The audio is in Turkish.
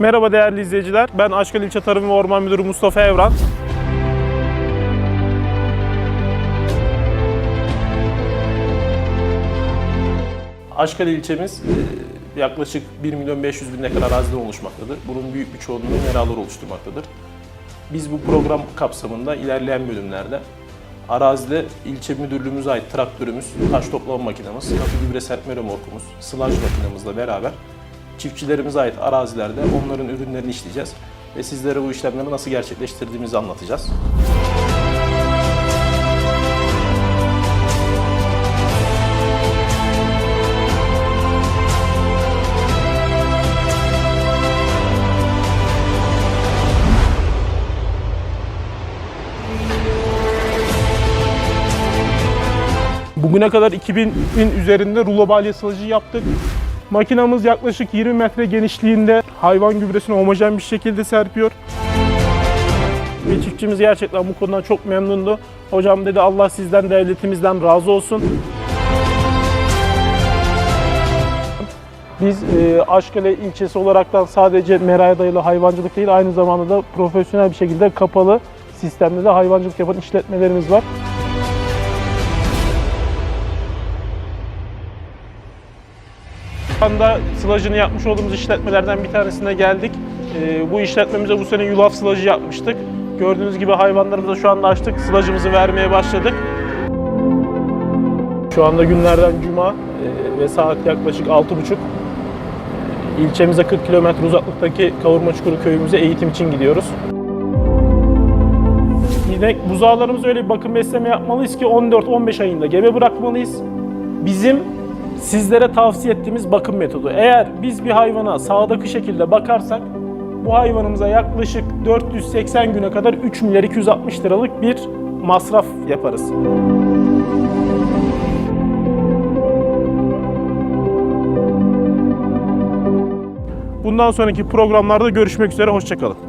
Merhaba değerli izleyiciler. Ben Aşkal İlçe Tarım ve Orman Müdürü Mustafa Evran. Aşkal ilçemiz e, yaklaşık 1 milyon 500 bin dekar araziden oluşmaktadır. Bunun büyük bir çoğunluğu meralar oluşturmaktadır. Biz bu program kapsamında ilerleyen bölümlerde arazide ilçe müdürlüğümüze ait traktörümüz, taş toplama makinemiz, katı gübre serpme remorkumuz, sılaj makinemizle beraber çiftçilerimize ait arazilerde onların ürünlerini işleyeceğiz ve sizlere bu işlemleri nasıl gerçekleştirdiğimizi anlatacağız. Bugüne kadar 2000'in üzerinde rulo balya sılajı yaptık. Makinamız yaklaşık 20 metre genişliğinde hayvan gübresini homojen bir şekilde serpiyor. Ve çiftçimiz gerçekten bu konudan çok memnundu. Hocam dedi Allah sizden devletimizden razı olsun. Biz e, Aşkale ilçesi olaraktan sadece meraya dayalı hayvancılık değil aynı zamanda da profesyonel bir şekilde kapalı sistemde de hayvancılık yapan işletmelerimiz var. Şu anda sılajını yapmış olduğumuz işletmelerden bir tanesine geldik. Ee, bu işletmemize bu sene yulaf sılajı yapmıştık. Gördüğünüz gibi hayvanlarımıza şu anda açtık. Sılajımızı vermeye başladık. Şu anda günlerden cuma e, ve saat yaklaşık 6.30. İlçemize 40 kilometre uzaklıktaki Kavurma Çukuru köyümüze eğitim için gidiyoruz. Yine buzağlarımıza öyle bir bakım besleme yapmalıyız ki 14-15 ayında gebe bırakmalıyız. Bizim sizlere tavsiye ettiğimiz bakım metodu. Eğer biz bir hayvana sağdaki şekilde bakarsak bu hayvanımıza yaklaşık 480 güne kadar 3 milyar 260 liralık bir masraf yaparız. Bundan sonraki programlarda görüşmek üzere, hoşçakalın.